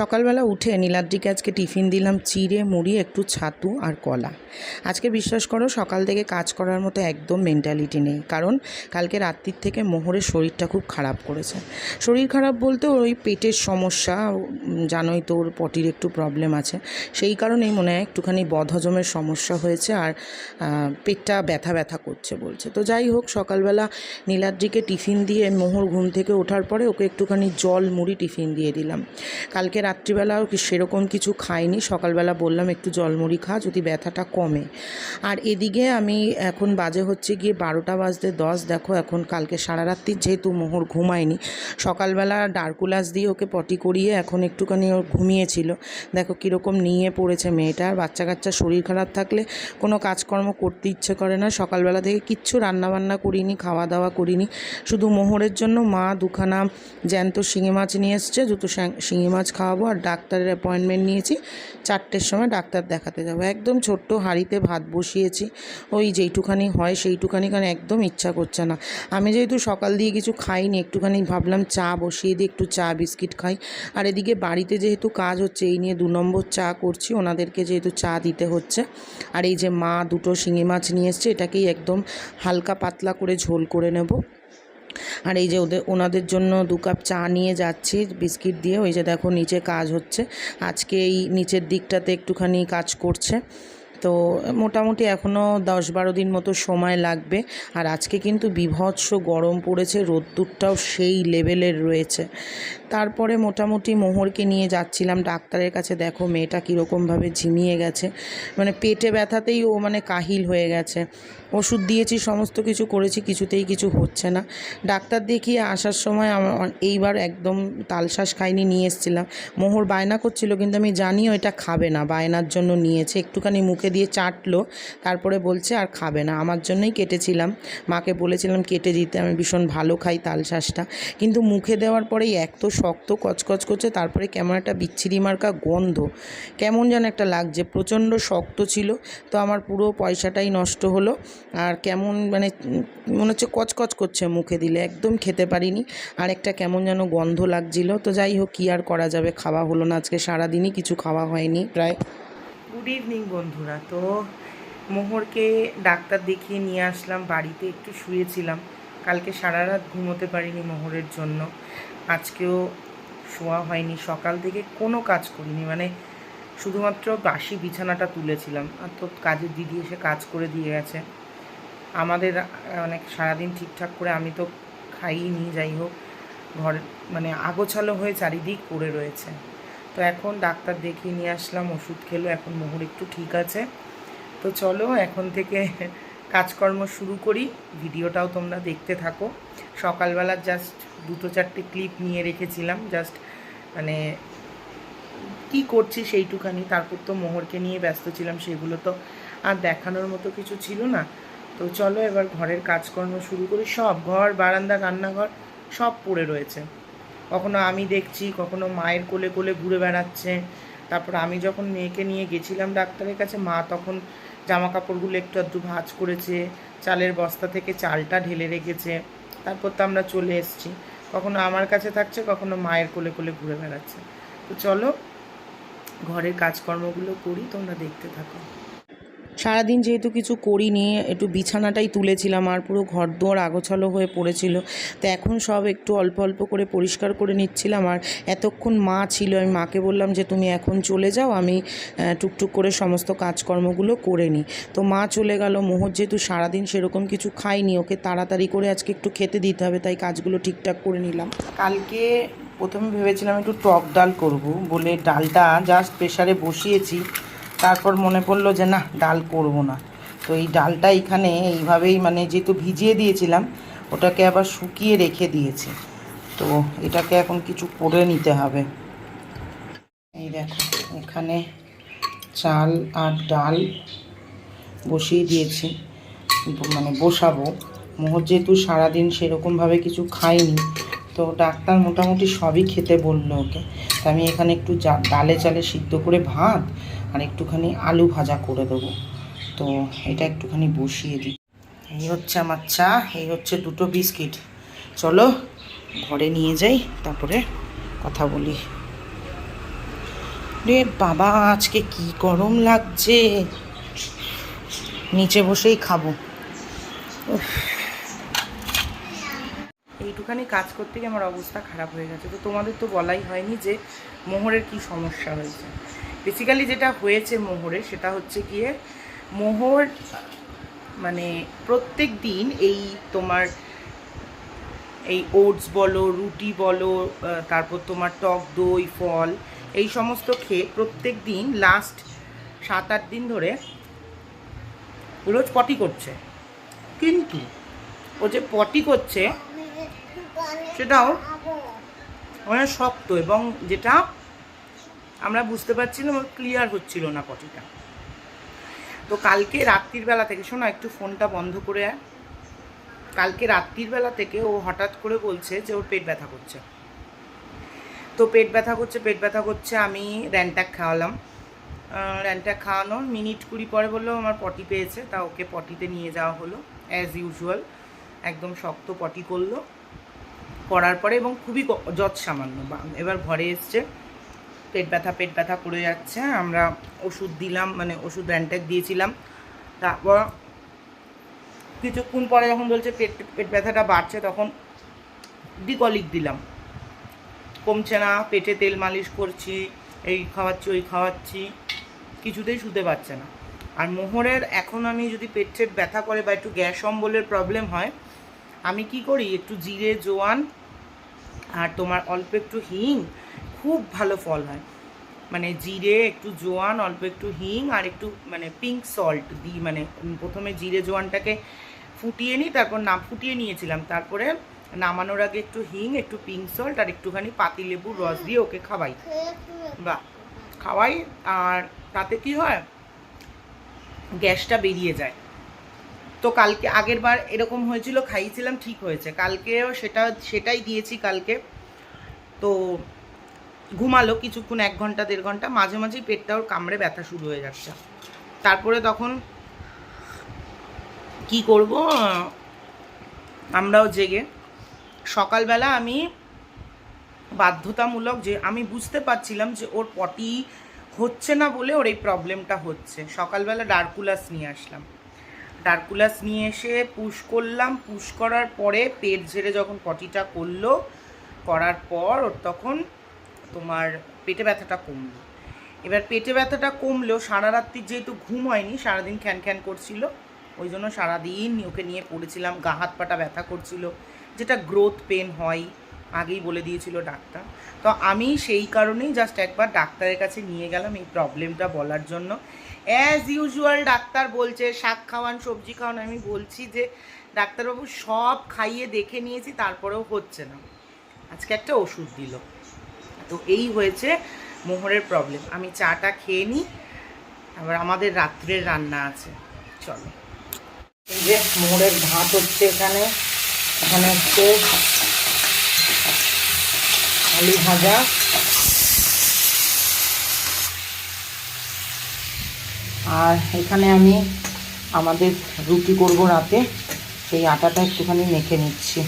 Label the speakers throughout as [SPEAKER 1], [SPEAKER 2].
[SPEAKER 1] সকালবেলা উঠে নীলাদ্রিকে আজকে টিফিন দিলাম চিড়ে, মুড়ি, একটু ছাতু আর কলা। আজকে বিশ্বাস করো, সকাল থেকে কাজ করার মতো একদম মেন্টালিটি নেই। কারণ কালকে রাত্রির থেকে মোহরের শরীরটা খুব খারাপ করেছে। শরীর খারাপ বলতে ওই পেটের সমস্যা জানোই তো ওর পটির একটু প্রবলেম আছে। সেই কারণেই মনে হয় একটুখানি বদহজমের সমস্যা হয়েছে আর পেটটা ব্যথা ব্যথা করছে বলছে। তো যাই হোক, সকালবেলা নীলাদ্রিকে টিফিন দিয়ে মোহর ঘুম থেকে ওঠার পরে ওকে একটুখানি জল, মুড়ি টিফিন দিয়ে দিলাম। কালকে রাত্রিবেলাও কি সেরকম কিছু খাইনি। সকালবেলা বললাম, একটু জলমুড়ি খা, যদি ব্যথাটা কমে। আর এদিকে আমি এখন বাজে হচ্ছে গিয়ে বারোটা বাজতে দশ। দেখো, এখন কালকে সারা রাত্রি যেহেতু মোহর ঘুমায়নি, সকালবেলা ডার্কুলাস দিয়ে ওকে পটি করিয়ে এখন একটুখানি ও ঘুমিয়েছিল। দেখো কীরকম নিয়ে পড়েছে মেয়েটা। আর বাচ্চা কাচ্চা শরীর খারাপ থাকলে কোনো কাজকর্ম করতে ইচ্ছে করে না। সকালবেলা থেকে কিচ্ছু রান্নাবান্না করিনি খাওয়া দাওয়া করিনি। শুধু মোহরের জন্য মা দুখানা জ্যান্ত শিঙি মাছ নিয়ে এসছে। দুটো শিঙি মাছ খাওয়াবো। আর ডাক্তারের অ্যাপয়েন্টমেন্ট নিয়েছি। চারটের সময় ডাক্তার দেখাতে যাব। একদম ছোট্ট হাঁড়িতে ভাত বসিয়েছি। ওই যেইটুখানি হয় সেইটুখানি কারণ একদম ইচ্ছা করছে না। আমি যেহেতু সকাল দিয়ে কিছু খাইনি, একটুখানি ভাবলাম চা বসিয়ে দিয়ে একটু চা বিস্কিট খাই। আর এদিকে বাড়িতে যেহেতু কাজ হচ্ছে, এই নিয়ে দু নম্বর চা করছি। ওনাদেরকে যেহেতু চা দিতে হচ্ছে। আর এই যে মা দুটো শিঙি মাছ নিয়ে এসছে, এটাকেই একদম হালকা পাতলা করে ঝোল করে নেব। আর এই যে ওদের, ওনাদের জন্য দু কাপ চা নিয়ে যাচ্ছি, বিস্কিট দিয়ে। ওই যে দেখো, নিচে কাজ হচ্ছে। আজকে এই নিচের দিকটাতে একটুখানি কাজ করছে। তো মোটামুটি এখনও দশ বারো দিন মতো সময় লাগবে। আর আজকে কিন্তু বিভৎস গরম পড়েছে, রোদ্দুরটাও সেই লেভেলের রয়েছে। তারপরে মোটামুটি মোহরকে নিয়ে যাচ্ছিলাম, ডাক্তারের কাছে দেখো মেয়েটা কীরকমভাবে ঝিমিয়ে গেছে। মানে পেটে ব্যথাতেই ও মানে কাহিল হয়ে গেছে। ওষুধ দিয়েছি, সমস্ত কিছু করেছি, কিছুতেই কিছু হচ্ছে না। ডাক্তার দেখিয়ে আসার সময় আমার এইবার একদম তালশ্বাস খাইনি নিয়ে এসেছিলাম। মোহর বায়না করছিল, কিন্তু আমি জানিও এটা খাবে না, বায়নার জন্য নিয়েছে। একটুখানি মুখে দিয়ে চাটলো, তারপরে বলছে আর খাবে না। আমার জন্যই কেটেছিলাম। মাকে বলেছিলাম, কেটে দিতে, আমি ভীষণ ভালো খাই তালশ্বাসটা কিন্তু মুখে দেওয়ার পরেই এক তো শক্ত কচকচ করছে, তারপরে কেমন একটা বিচ্ছিরি মার্কা গন্ধ। কেমন যেন একটা লাগছে, প্রচণ্ড শক্ত ছিল। তো আমার পুরো পয়সাটাই নষ্ট হলো। আর কেমন মানে মনে হচ্ছে কচকচ করছে মুখে দিলে, একদম খেতে পারিনি। আর একটা কেমন যেন গন্ধ লাগছিল। তো যাই হোক, কী আর করা যাবে? খাওয়া হলো না আজকে, সারাদিনই কিছু খাওয়া হয়নি প্রায়। ইভিনিং বন্ধুরা। তো মোহরকে ডাক্তার দেখিয়ে নিয়ে আসলাম, বাড়িতে একটু শুয়েছিলাম। কালকে সারা রাত ঘুমোতে পারিনি মোহরের জন্য। আজকেও শোয়া হয়নি। সকাল থেকে কোনো কাজ করিনি। মানে শুধুমাত্র বাসি বিছানাটা তুলেছিলাম। আর তো কাজের দিদি এসে কাজ করে দিয়ে গেছে। আমাদের অনেক সারাদিন ঠিকঠাক করে আমি তো খাইনি, যাই হোক। ঘর মানে আগোছালো হয়ে চারিদিক পড়ে রয়েছে। তো এখন ডাক্তার দেখিয়ে নিয়ে আসলাম, ওষুধ খেলো, এখন মোহর একটু ঠিক আছে। তো চলো এখন থেকে কাজকর্ম শুরু করি, ভিডিওটাও তোমরা দেখতে থাকো। সকালবেলা জাস্ট দুটো চারটে ক্লিপ নিয়ে রেখেছিলাম জাস্ট মানে কি করছি সেইটুখানি, তারপর তো মোহরকে নিয়ে ব্যস্ত ছিলাম, সেগুলো তো আর দেখানোর মতো কিছু ছিল না। তো চলো এবার ঘরের কাজকর্ম শুরু করি, সব ঘর, বারান্দা, রান্নাঘর সব পড়ে রয়েছে। কখনো আমি দেখছি, কখনো মায়ের কোলে কোলে ঘুরে বেড়াচ্ছে। তারপর আমি যখন মেয়েকে নিয়ে গেছিলাম ডাক্তারের কাছে, মা তখন জামা কাপড়গুলো একটু আধটু ভাঁজ করেছে, চালের বস্তা থেকে চালটা ঢেলে রেখেছে। তারপর তো আমরা চলে এসেছি। কখনো আমার কাছে থাকছে, কখনো মায়ের কোলে কোলে ঘুরে বেড়াচ্ছে। তো চলো, ঘরের কাজকর্মগুলো করি, তোমরা দেখতে থাকো। সারাদিন যেহেতু কিছু করিনি, একটু বিছানাটাই তুলেছিলাম, আর পুরো ঘর দোয়ার আগোছালো হয়ে পড়েছিল। তো এখন সব একটু অল্প অল্প করে পরিষ্কার করে নিচ্ছিলাম, আর এতক্ষণ মা ছিল, আমি মাকে বললাম যে, তুমি এখন চলে যাও, আমি টুকটুক করে সমস্ত কাজকর্মগুলো করে নিই। তো মা চলে গেল, মোহর যেহেতু সারাদিন সেরকম কিছু খাইনি ওকে তাড়াতাড়ি করে আজকে একটু খেতে দিতে হবে, তাই কাজগুলো ঠিকঠাক করে নিলাম। কালকে প্রথমে ভেবেছিলাম একটু টক ডাল করব, বলে ডালটা জাস্ট প্রেশারে বসিয়েছি তারপর মনে পড়ল যে, না, ডাল করব না। তো এই ডালটা এখানে এইভাবেই মানে যেহেতু ভিজিয়ে দিয়েছিলাম, ওটাকে আবার শুকিয়ে রেখে দিয়েছি। তো এটাকে এখন কিছু করে নিতে হবে। এই দেখো, এখানে চাল আর ডাল বসিয়ে দিয়েছি। মানে বসাবো। মোহর যেহেতু সারাদিন সেরকমভাবে কিছু খাইনি, তো ডাক্তার মোটামুটি সবই খেতে বলল ওকে। তো আমি এখানে একটু ডালে চালে সিদ্ধ করে ভাত আর একটুখানি আলু ভাজা করে দেবো। তো এটা একটুখানি বসিয়ে দিই। এই হচ্ছে আমার চা, এই হচ্ছে দুটো বিস্কিট। চলো ঘরে নিয়ে যাই, তারপরে কথা বলি। রে বাবা, আজকে কি গরম লাগছে? নিচে বসেই খাব। এইটুখানি কাজ করতে গিয়ে আমার অবস্থা খারাপ হয়ে গেছে। তো তোমাদের তো বলাই হয়নি যে মোহরের কি সমস্যা হয়েছে। বেসিক্যালি যেটা হয়েছে মোহরে সেটা হচ্ছে গিয়ে মোহর মানে প্রত্যেক দিন এই তোমার এই ওটস বলো রুটি বলো তারপর তোমার টক দই ফল এই সমস্ত খেয়ে প্রত্যেক দিন লাস্ট সাত আট দিন ধরে রোজ পটি করছে। কিন্তু ও যে পটি করছে সেটাও অনেক শক্ত এবং যেটা আমরা বুঝতে পারছিলাম ক্লিয়ার হচ্ছিল না পটিটা। তো কালকে রাত্রির বেলা থেকে, শোনো, একটু ফোনটা বন্ধ করে। কালকে রাত্রির বেলা থেকে ও হঠাৎ করে বলছে যে ওর পেট ব্যথা করছে। তো পেট ব্যথা করছে, পেট ব্যথা করছে, আমি র্যানট্যাক খাওয়ালাম। র্যানট্যাক খাওয়ানোর মিনিট কুড়ি পরে বলল, আমার পটি পেয়েছে, তা ওকে পটিতে নিয়ে যাওয়া হলো অ্যাজ ইউজুয়াল একদম শক্ত পটি করল। করার পরে এবং খুবই ক- যৎ সামান্য বা- এবার ঘরে এসছে। পেট ব্যথা পেট ব্যথা করে যাচ্ছে। আমরা ওষুধ দিলাম মানে ওষুধ র্যানট্যাক দিয়েছিলাম। তারপর কিছুক্ষণ পরে যখন বলছে পেট পেট ব্যথাটা বাড়ছে, তখন ডিকলিক দিলাম। কমছে না, পেটে তেল মালিশ করছি, এই খাওয়াচ্ছি, ওই খাওয়াচ্ছি, কিছুতেই শুতে পারছে না। আর মোহরের, এখন আমি যদি পেট টেট ব্যথা করে বা একটু গ্যাস অম্বলের প্রবলেম হয়, আমি কি করি? একটু জিরে, জোয়ান আর তোমার অল্প একটু হিং খুব ভালো ফল হয়। মানে জিরে, একটু জোয়ান, অল্প একটু হিং আর একটু মানে পিঙ্ক সল্ট দিই মানে প্রথমে জিরে জোয়ানটাকে ফুটিয়ে নিই, তারপর না ফুটিয়ে নিয়েছিলাম। তারপরে নামানোর আগে একটু হিং, একটু পিঙ্ক সল্ট আর একটুখানি পাতিলেবুর রস দিয়ে ওকে খাওয়াই। বা খাওয়াই আর তাতে কি হয়? গ্যাসটা বেরিয়ে যায়। তো কালকে আগের বার এরকম হয়েছিল, খাইয়েছিলাম, ঠিক হয়েছে। কালকেও সেটা, সেটাই দিয়েছি কালকে। তো ঘুমালো কিছুক্ষণ, এক ঘণ্টা, দেড় ঘণ্টা, মাঝে মাঝেই পেটটা ওর কামড়ে ব্যথা শুরু হয়ে যাচ্ছে। তারপরে তখন কি করব? আমরাও জেগে। সকালবেলা আমি বাধ্যতামূলক যে, আমি বুঝতে পারছিলাম যে, ওর পটি হচ্ছে না বলে ওর এই প্রবলেমটা হচ্ছে। সকালবেলা ডার্কুলাস নিয়ে আসলাম। ডার্কুলাস নিয়ে এসে পুশ করলাম। পুশ করার পরে পেট ঝেড়ে যখন পটিটা করল, করার পর ওর তখন তোমার পেটে ব্যথাটা কমলো। এবার পেটে ব্যথাটা কমলেও সারা রাত্রির যেহেতু ঘুম হয়নি, সারাদিন খ্যান খ্যান করছিল, ওই জন্য সারাদিন ওকে নিয়ে পড়েছিলাম, গা হাত পাটা ব্যথা করছিল, যেটা গ্রোথ পেন হয়, আগেই বলে দিয়েছিল ডাক্তার। তো আমি সেই কারণেই জাস্ট একবার ডাক্তারের কাছে নিয়ে গেলাম এই প্রবলেমটা বলার জন্য। অ্যাজ ইউজুয়াল ডাক্তার বলছে, শাক খাওয়ান, সবজি খাওয়ান, আমি বলছি যে, ডাক্তারবাবু সব খাইয়ে দেখে নিয়েছি, তারপরেও হচ্ছে না। আজকে একটা ওষুধ দিল। তো এই হয়েছে মোহরের প্রবলেম আমি চাটা খেয়ে নিই, আবার আমাদের রাত্রের রান্না আছে। চলো। এই যে মোহরের ভাত হচ্ছে এখানে। এখানে হচ্ছে আলু ভাজা। আর এখানে আমি আমাদের রুটি করব রাতে। সেই আটাটা একটুখানি মেখে নিচ্ছি।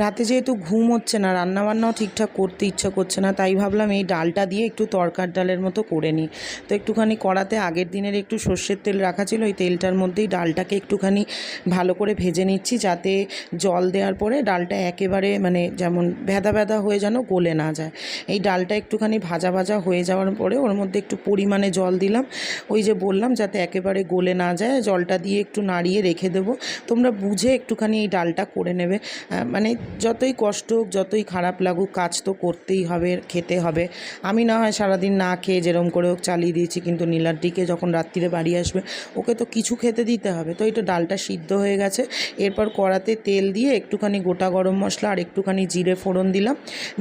[SPEAKER 1] রাতে যেহেতু ঘুম হচ্ছে না, রান্নাবান্নাও ঠিকঠাক করতে ইচ্ছা করছে না, তাই ভাবলাম এই ডালটা দিয়ে একটু তরকার ডালের মতো করে নিই। তো একটুখানি কড়াতে আগের দিনের একটু সর্ষের তেল রাখা ছিল, ওই তেলটার মধ্যেই ডালটাকে একটুখানি ভালো করে ভেজে নিচ্ছি, যাতে জল দেওয়ার পরে ডালটা একেবারে মানে যেমন ভেদা ভেদা হয়ে যেন গলে না যায়। এই ডালটা একটুখানি ভাজা ভাজা হয়ে যাওয়ার পরে ওর মধ্যে একটু পরিমাণে জল দিলাম, ওই যে বললাম যাতে একেবারে গলে না যায়, জলটা দিয়ে একটু নাড়িয়ে রেখে দেবো। তোমরা বুঝে একটুখানি এই ডালটা করে নেবে। মানে যতই কষ্ট হোক, যতই খারাপ লাগুক, কাজ তো করতেই হবে, খেতে হবে। আমি না হয় সারাদিন না খেয়ে যেরম করে হোক চালিয়ে দিয়েছি, কিন্তু নীলাদ্রিকে যখন রাত্রিরে বাড়ি আসবে, ওকে তো কিছু খেতে দিতে হবে। তো এটা ডালটা সিদ্ধ হয়ে গেছে। এরপর কড়াতে তেল দিয়ে একটুখানি গোটা গরম মশলা আর একটুখানি জিরে ফোড়ন দিলাম।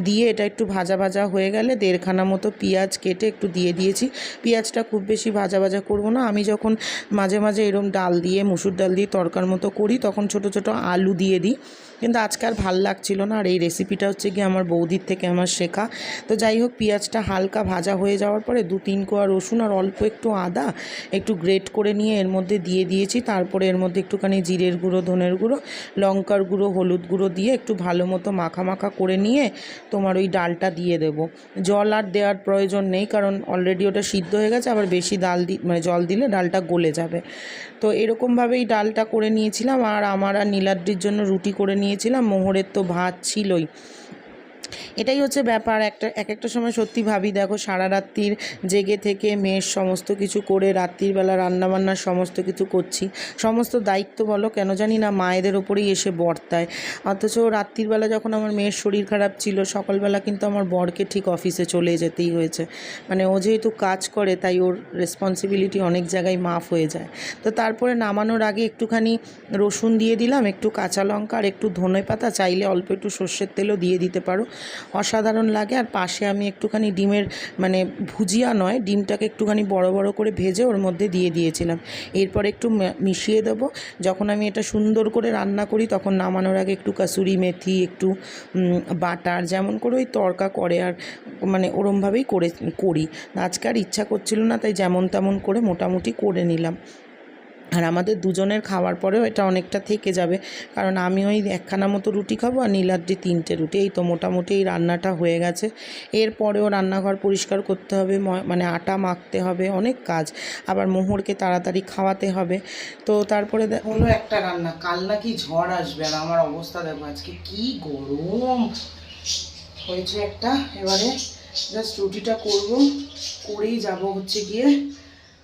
[SPEAKER 1] দিয়ে এটা একটু ভাজা ভাজা হয়ে গেলে দেড়খানা মতো পেঁয়াজ কেটে একটু দিয়ে দিয়েছি। পেঁয়াজটা খুব বেশি ভাজা ভাজা করব না। আমি যখন মাঝে মাঝে এরম ডাল দিয়ে, মুসুর ডাল দিয়ে তরকার মতো করি, তখন ছোট ছোট আলু দিয়ে দিই। কিন্তু আজকে আর ভালো লাগছিল না আর এই রেসিপিটা হচ্ছে গিয়ে আমার বৌদির থেকে আমার শেখা। তো যাই হোক, পেঁয়াজটা হালকা ভাজা হয়ে যাওয়ার পরে দু, তিন কোয়া রসুন আর অল্প একটু আদা একটু গ্রেট করে নিয়ে এর মধ্যে দিয়ে দিয়েছি। তারপরে এর মধ্যে একটুখানি জিরের গুঁড়ো, ধনের গুঁড়ো, লঙ্কার গুঁড়ো, হলুদ গুঁড়ো দিয়ে একটু ভালো মতো মাখা মাখা করে নিয়ে তোমার ওই ডালটা দিয়ে দেবো। জল আর দেওয়ার প্রয়োজন নেই, কারণ অলরেডি ওটা সিদ্ধ হয়ে গেছে, আবার বেশি ডাল দি মানে জল দিলে ডালটা গলে যাবে। তো এরকমভাবেই ডালটা করে নিয়েছিলাম আর আমার আর নীলাদ্রির জন্য রুটি করে নিয়েছিলাম। মোহরের তো ভাত ছিলই। এটাই হচ্ছে ব্যাপার। একটা এক একটা সময় সত্যি ভাবি, দেখো সারা রাত্রির জেগে থেকে মেয়ের সমস্ত কিছু করে, রাত্রির বেলা রান্নাবান্নার সমস্ত কিছু করছি। সমস্ত দায়িত্ব বলো, কেন জানি না মায়েদের ওপরেই এসে বর্তায়। অথচ রাত্রির বেলা যখন আমার মেয়ের শরীর খারাপ ছিল, সকালবেলা কিন্তু আমার বরকে ঠিক অফিসে চলে যেতেই হয়েছে। মানে ও যেহেতু কাজ করে, তাই ওর রেসপন্সিবিলিটি অনেক জায়গায় মাফ হয়ে যায়। তো তারপরে নামানোর আগে একটুখানি রসুন দিয়ে দিলাম, একটু কাঁচা লঙ্কা আর একটু ধনে পাতা চাইলে অল্প একটু সর্ষের তেলও দিয়ে দিতে পারো। অসাধারণ লাগে। আর পাশে আমি একটুখানি ডিমের মানে ভুজিয়া নয়, ডিমটাকে একটুখানি বড় বড় করে ভেজে ওর মধ্যে দিয়ে দিয়েছিলাম। এরপর একটু মিশিয়ে দেবো। যখন আমি এটা সুন্দর করে রান্না করি, তখন নামানোর আগে একটু কাসুরি মেথি, একটু বাটার, যেমন করে ওই তরকা করে আর মানে ওরমভাবেই করে, করি। আজকে আর ইচ্ছা করছিল না, তাই যেমন তেমন করে মোটামুটি করে নিলাম। আর আমাদের দুজনের খাওয়ার পরেও এটা অনেকটা থেকে যাবে। কারণ আমি ওই একখানা মতো রুটি খাব আর নীলাদ্রি তিনটে রুটি। এই তো মোটামুটি এই রান্নাটা হয়ে গেছে। এরপরেও রান্নাঘর পরিষ্কার করতে হবে মানে আটা মাখতে হবে, অনেক কাজ। আবার মোহরকে তাড়াতাড়ি খাওয়াতে হবে। তো তারপরে হলো একটা রান্না। কাল নাকি ঝড় আসবে আর আমার অবস্থা দেখো, আজকে কি গরম। হয়েছে একটা, এবারে জাস্ট রুটিটা করব, করেই যাব হচ্ছে গিয়ে।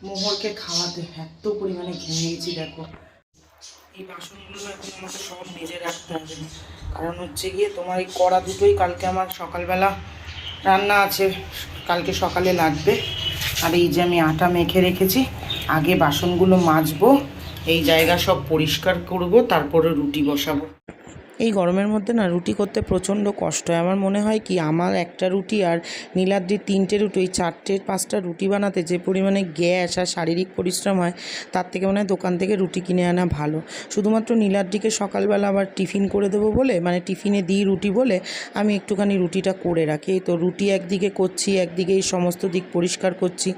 [SPEAKER 1] মোহরকে খাওয়াতে এত পরিমাণে ঘেমে গেছি, দেখো। এই বাসনগুলো এখন আমাকে সব মেজে রাখতে হবে। কারণ হচ্ছে গিয়ে তোমার এই কড়া দুটোই কালকে আমার সকালবেলা রান্না আছে, কালকে সকালে লাগবে। আর এই যে আমি আটা মেখে রেখেছি, আগে বাসনগুলো মাজবো, এই জায়গা সব পরিষ্কার করব, তারপরে রুটি বসাবো। এই গরমের মধ্যে না রুটি করতে প্রচণ্ড কষ্ট হয়। আমার মনে হয় কি, আমার একটা রুটি আর নীলাদ্রির তিনটে রুটি, ওই চারটে, পাঁচটা রুটি বানাতে যে পরিমাণে গ্যাস আর শারীরিক পরিশ্রম হয়, তার থেকে মনে হয় দোকান থেকে রুটি কিনে আনা ভালো। শুধুমাত্র নীলাদ্রিকে সকালবেলা আবার টিফিন করে দেবো বলে মানে টিফিনে দিই রুটি বলে, আমি একটুখানি রুটিটা করে রাখি। তো রুটি একদিকে করছি, একদিকে এই সমস্ত দিক পরিষ্কার করছি।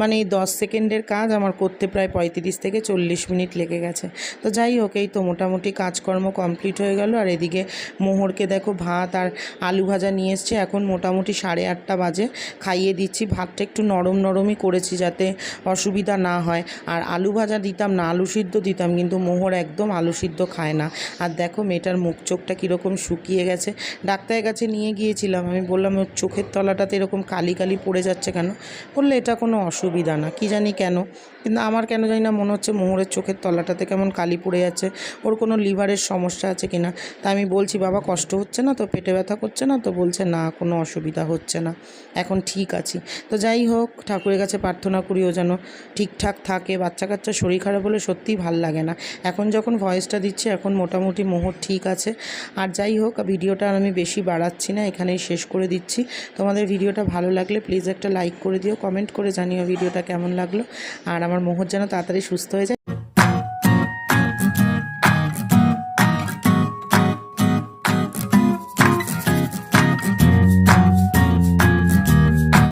[SPEAKER 1] মানে এই দশ সেকেন্ডের কাজ আমার করতে প্রায় পঁয়ত্রিশ থেকে চল্লিশ মিনিট লেগে গেছে। তো যাই হোক, এই তো মোটামুটি কাজকর্ম কমপ্লিট হয়ে গেল আর এদিকে মোহরকে দেখো ভাত আর আলু ভাজা নিয়ে এসছে। এখন মোটামুটি সাড়ে আটটা বাজে। খাইয়ে দিচ্ছি। ভাতটা একটু নরম নরমই করেছি যাতে অসুবিধা না হয়। আর আলু ভাজা দিতাম না, আলু সিদ্ধ দিতাম কিন্তু মোহর একদম আলু সিদ্ধ খায় না। আর দেখো মেয়েটার মুখ চোখটা কীরকম শুকিয়ে গেছে। ডাক্তারের কাছে নিয়ে গিয়েছিলাম। আমি বললাম, ওর চোখের তলাটাতে এরকম কালি কালি পড়ে যাচ্ছে কেন? বললে, এটা কোনো অসুবিধা না। কি জানি কেন? কিন্তু আমার কেন জানি না মনে হচ্ছে মোহরের চোখের তলাটাতে কেমন কালি পড়ে যাচ্ছে। ওর কোনো লিভারের সমস্যা আছে কিনা? তা আমি বলছি, বাবা, কষ্ট হচ্ছে না তো? পেটে ব্যথা করছে না তো? বলছে, না, কোনো অসুবিধা হচ্ছে না। এখন ঠিক আছি। তো যাই হোক, ঠাকুরের কাছে প্রার্থনা করি ও যেন ঠিকঠাক থাকে। বাচ্চা কাচ্চা শরীর খারাপ হলে সত্যিই ভালো লাগে না। এখন যখন ভয়েসটা দিচ্ছে, এখন মোটামুটি মোহর ঠিক আছে। আর যাই হোক, ভিডিওটা আমি বেশি বাড়াচ্ছি না, এখানেই শেষ করে দিচ্ছি। তোমাদের ভিডিওটা ভালো লাগলে প্লিজ একটা লাইক করে দিও কমেন্ট করে জানিও ভিডিওটা কেমন লাগল। আর আমার মোহর যেন তাড়াতাড়ি সুস্থ হয়ে যায়।